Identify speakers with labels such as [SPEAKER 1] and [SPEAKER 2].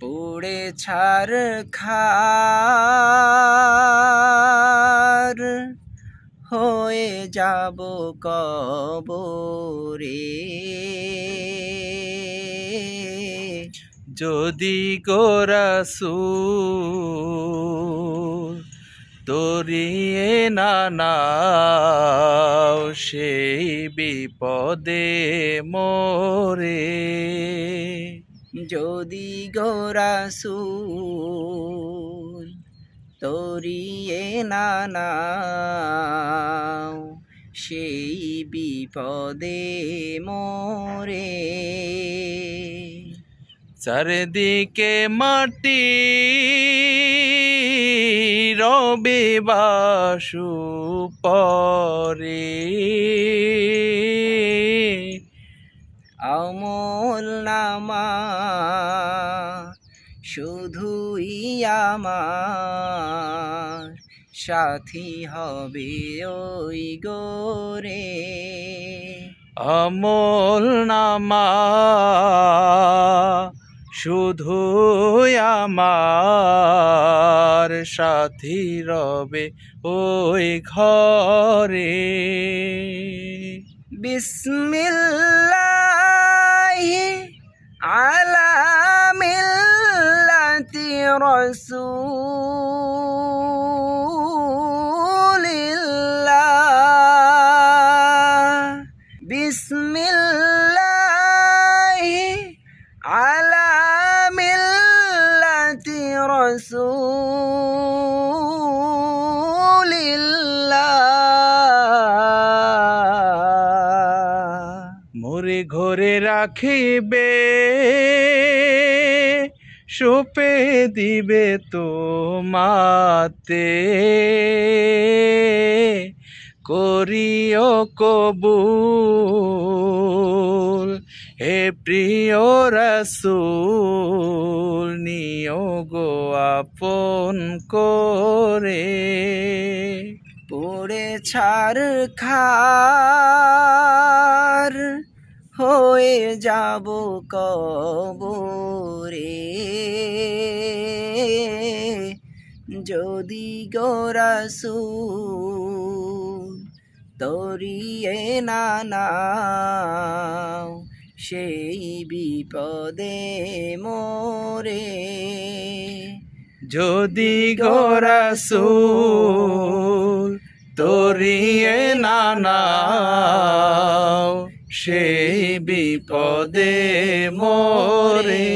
[SPEAKER 1] পুড়ে ছার খার হয়ে যাব কবরে।
[SPEAKER 2] যদি গোরাসু তরিয়ে না নাও সেই বিপদে মোরে।
[SPEAKER 1] যদি গোরাসুল তরিয়ে না নাও সেই বিপদে মোরে।
[SPEAKER 2] চারিদিকে মাটি রবে বাসু পরে।
[SPEAKER 1] আমল নামা শুধুই আমার সাথী হবে ওই গোরে।
[SPEAKER 2] আমল নামা শুধু আমার সাথী রবে ওই ঘরে।
[SPEAKER 1] বিসমিল্লাহি আলা মিল্লাতি রাসূলিল্লাহ বিসমিল্লাহি আলা মিল্লাতি রাসূলিল্লাহ
[SPEAKER 2] ঘরে রাখিবে, সোপে দিবে তো মাতে করিও কবুল, হে প্রিয় রসুল, নিও গো আপন করে।
[SPEAKER 1] পড়ে ছাড় খার হয়ে যাব কবরে। যদি গোরাসু তরিয়ে না নাও সেই বিপদে মোরে।
[SPEAKER 2] যদি গোরাসুল তরিয়ে না নাও সেই বিপদে মোরে